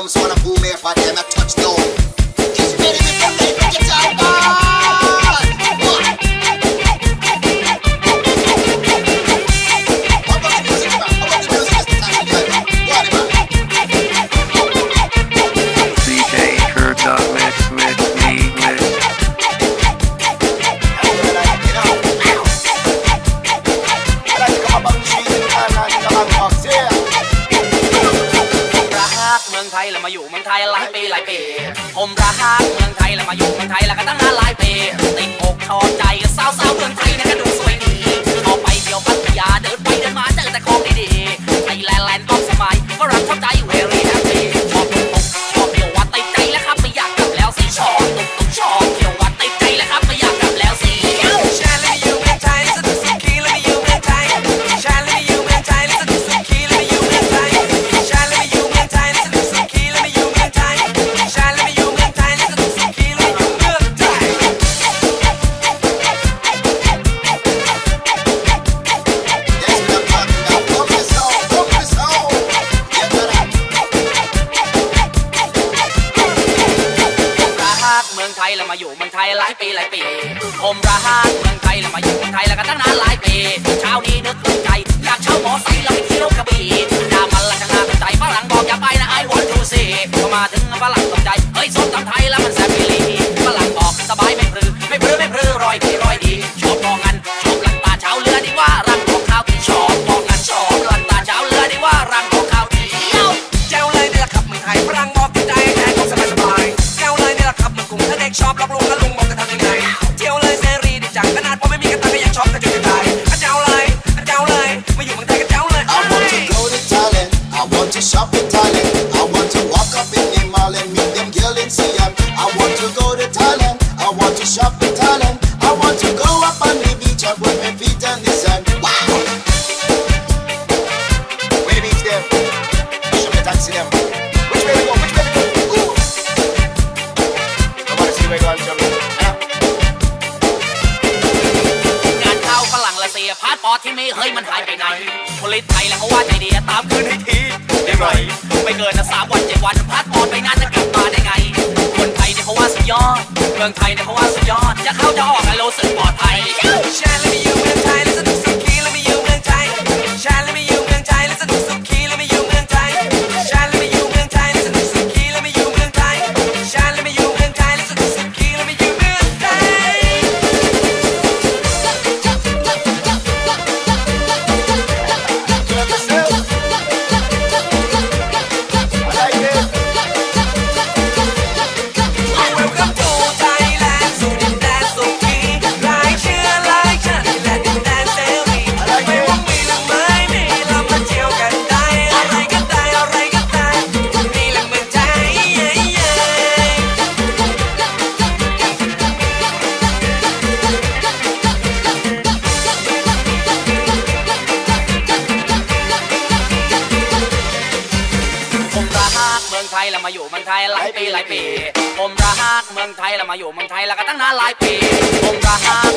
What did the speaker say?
comes when I boom here for them the old องไทยแล้วมาอยู่เมืองไทยหลายปีหลายปีผมรักเมืองไทยแล้วมาอยู่เมืองไทยแล้วก็ตั้งนานหลายปีติดอกชอน ยแล้วมาอยู่เมืองไทยหลายปีหลายปีผมรักเมืองไทยแล้วมาอยู่เมืองไทยแล้วกัตั้งนานหลายปีเช้านี้นึก Shop ปอร์ที่ไม่เฮ้ยมันหายไปไหนผลิตไทยแล้วเขาว่าใจดีตามคืนให้ทีได้ไหมไม่เกินนะสามวันเจ็ดวันพัดปอดไปนานจะกลับมาได้ไง คนไทยเนี่ยเขาว่าสุดยอด เมืองไทยเนี่ยเขาว่าสุดยอด จะเข้าจะออกอะโลสึกปลอดภัย องไทยแล้วมาอยู่เมืองไทยหลายปีหลายปี ผมรักเมืองไทยแล้วมาอยู่เมืองไทยแล้วก็ตั้งนานหลายปี ผมรัก